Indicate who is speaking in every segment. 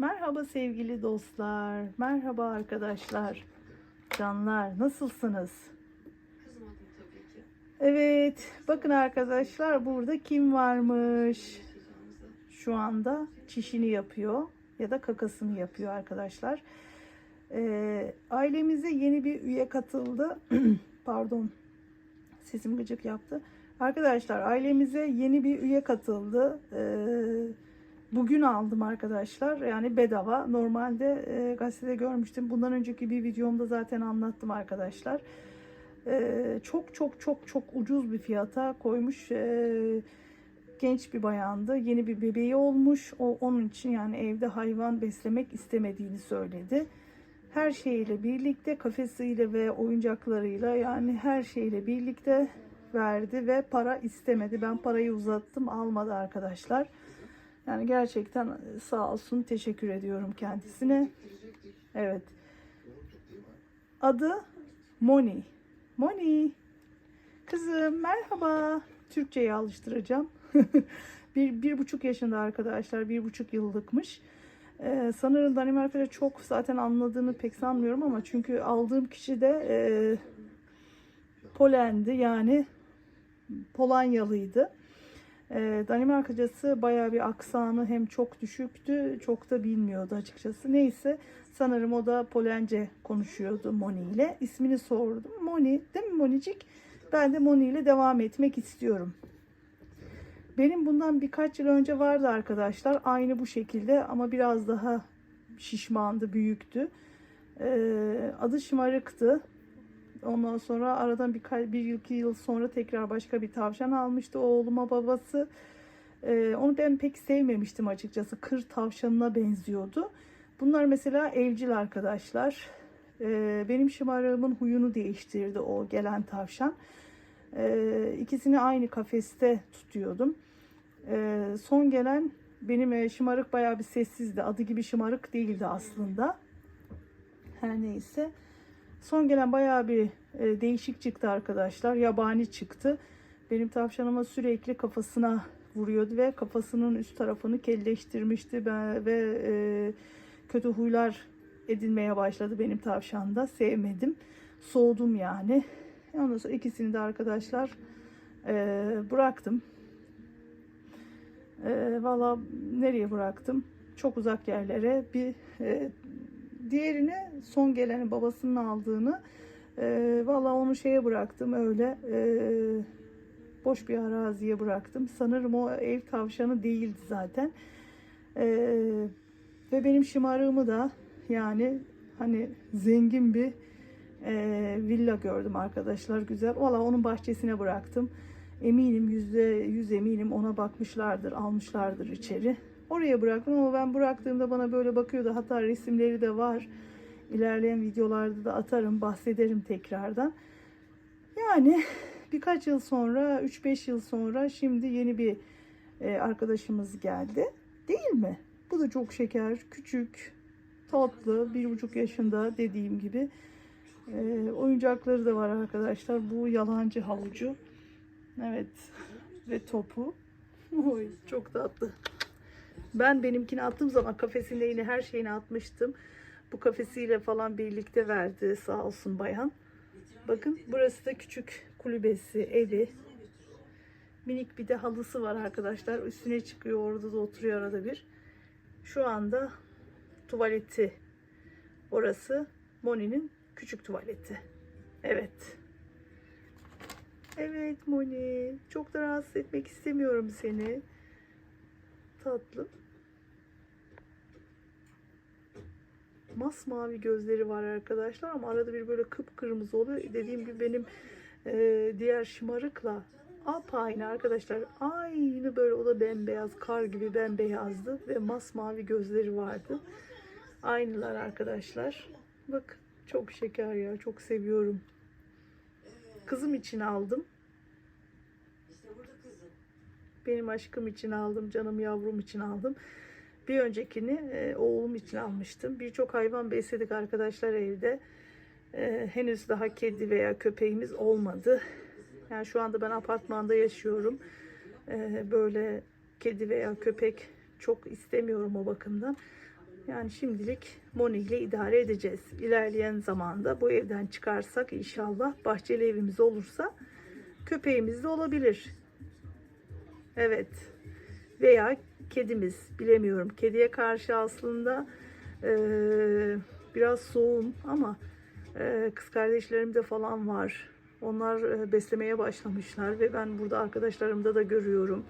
Speaker 1: Merhaba sevgili dostlar. Merhaba arkadaşlar. Canlar nasılsınız? Evet bakın arkadaşlar burada kim varmış? Şu anda çişini yapıyor ya da kakasını yapıyor arkadaşlar. Ee, ailemize yeni bir üye katıldı. Pardon sesim gıcık yaptı. Arkadaşlar ailemize yeni bir üye katıldı. Ee, bugün aldım arkadaşlar. Yani bedava. Normalde e, gazetede görmüştüm. Bundan önceki bir videomda zaten anlattım arkadaşlar. Ee, çok çok çok çok ucuz bir fiyata koymuş. Ee, genç bir bayandı. Yeni bir bebeği olmuş. O onun için yani evde hayvan beslemek istemediğini söyledi. Her şeyiyle birlikte kafesiyle ve oyuncaklarıyla yani her şeyle birlikte verdi ve para istemedi. Ben parayı uzattım almadı arkadaşlar. Yani gerçekten sağ olsun teşekkür ediyorum kendisine. Evet. Adı Moni. Moni. Kızım merhaba. Türkçe'ye alıştıracağım. bir, bir buçuk yaşında arkadaşlar. Bir buçuk yıllıkmış. Ee, sanırım Danimarka'da çok zaten anladığını pek sanmıyorum ama çünkü aldığım kişi de e, Polendi yani Polonyalıydı. Ee, Danimarkacası bayağı bir aksanı hem çok düşüktü çok da bilmiyordu açıkçası. Neyse sanırım o da Polence konuşuyordu Moni ile. İsmini sordum. Moni değil mi Monicik? Ben de Moni ile devam etmek istiyorum. Benim bundan birkaç yıl önce vardı arkadaşlar. Aynı bu şekilde ama biraz daha şişmandı, büyüktü. Ee, adı Şımarık'tı. Ondan sonra aradan bir yıl, iki yıl sonra tekrar başka bir tavşan almıştı oğluma babası. Ee, onu ben pek sevmemiştim açıkçası. Kır tavşanına benziyordu. Bunlar mesela evcil arkadaşlar. Ee, benim şımarığımın huyunu değiştirdi o gelen tavşan. Ee, ikisini aynı kafeste tutuyordum. Ee, son gelen benim e, şımarık bayağı bir sessizdi. Adı gibi şımarık değildi aslında. Her neyse. Son gelen bayağı bir e, değişik çıktı arkadaşlar. Yabani çıktı. Benim tavşanıma sürekli kafasına vuruyordu ve kafasının üst tarafını kelleştirmişti ben, ve e, kötü huylar edinmeye başladı benim tavşanda. Sevmedim. Soğudum yani. Ondan sonra ikisini de arkadaşlar e, bıraktım. E, Valla nereye bıraktım? Çok uzak yerlere. Bir e, diğerini son geleni babasının aldığını e, valla onu şeye bıraktım öyle e, boş bir araziye bıraktım. Sanırım o ev tavşanı değildi zaten. E, ve benim şımarığımı da yani hani zengin bir e, villa gördüm arkadaşlar güzel. Valla onun bahçesine bıraktım. Eminim yüzde yüz eminim ona bakmışlardır, almışlardır içeri. Oraya bıraktım ama ben bıraktığımda bana böyle bakıyordu. Hatta resimleri de var. İlerleyen videolarda da atarım, bahsederim tekrardan. Yani birkaç yıl sonra, 3-5 yıl sonra şimdi yeni bir e, arkadaşımız geldi. Değil mi? Bu da çok şeker, küçük, tatlı, bir buçuk yaşında dediğim gibi. E, oyuncakları da var arkadaşlar. Bu yalancı havucu. Evet. Ve topu. Oy, çok tatlı. Ben benimkini attığım zaman kafesinde yine her şeyini atmıştım. Bu kafesiyle falan birlikte verdi sağ olsun bayan. Bakın burası da küçük kulübesi, evi. Minik bir de halısı var arkadaşlar. Üstüne çıkıyor orada da oturuyor arada bir. Şu anda tuvaleti orası. Moni'nin küçük tuvaleti. Evet. Evet Moni. Çok da rahatsız etmek istemiyorum seni. Tatlım. Masmavi gözleri var arkadaşlar ama arada bir böyle kıpkırmızı oluyor. Dediğim gibi benim e, diğer şımarıkla aynı arkadaşlar. Aynı böyle o da bembeyaz kar gibi bembeyazdı ve masmavi gözleri vardı. Aynılar arkadaşlar. Bak çok şeker ya çok seviyorum. Kızım için aldım. Benim aşkım için aldım, canım yavrum için aldım. Bir öncekini e, oğlum için almıştım. Birçok hayvan besledik arkadaşlar evde. E, henüz daha kedi veya köpeğimiz olmadı. Yani şu anda ben apartmanda yaşıyorum. E, böyle kedi veya köpek çok istemiyorum o bakımdan. Yani şimdilik Moni ile idare edeceğiz. İlerleyen zamanda bu evden çıkarsak inşallah bahçeli evimiz olursa köpeğimiz de olabilir. Evet. Veya kedimiz bilemiyorum. Kediye karşı aslında eee, biraz soğum ama eee, kız kardeşlerim de falan var. Onlar eee, beslemeye başlamışlar ve ben burada arkadaşlarımda da görüyorum.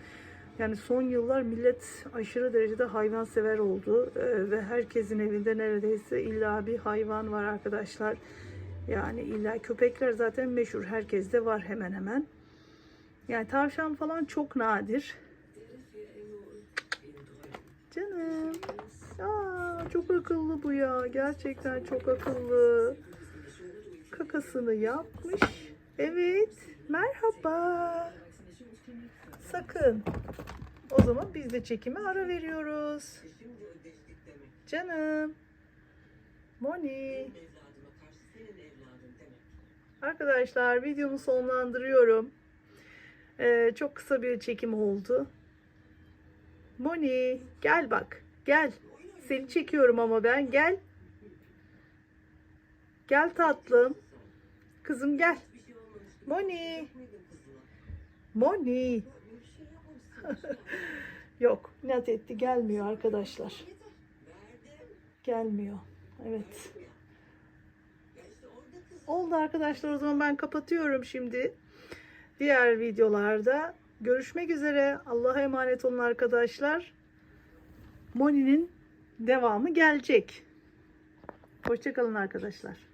Speaker 1: Yani son yıllar millet aşırı derecede hayvansever oldu Eee, ve herkesin evinde neredeyse illa bir hayvan var arkadaşlar. Yani illa köpekler zaten meşhur. Herkeste var hemen hemen. Yani tavşan falan çok nadir. Canım. Aa, çok akıllı bu ya. Gerçekten çok akıllı. Kakasını yapmış. Evet. Merhaba. Sakın. O zaman biz de çekime ara veriyoruz. Canım. Moni. Arkadaşlar videomu sonlandırıyorum. Ee, çok kısa bir çekim oldu. Moni gel bak gel. Seni çekiyorum ama ben gel. Gel tatlım. Kızım gel. Moni. Moni. Yok inat etti gelmiyor arkadaşlar. Gelmiyor. Evet. Oldu arkadaşlar o zaman ben kapatıyorum şimdi. Diğer videolarda görüşmek üzere. Allah'a emanet olun arkadaşlar. Moni'nin devamı gelecek. Hoşçakalın arkadaşlar.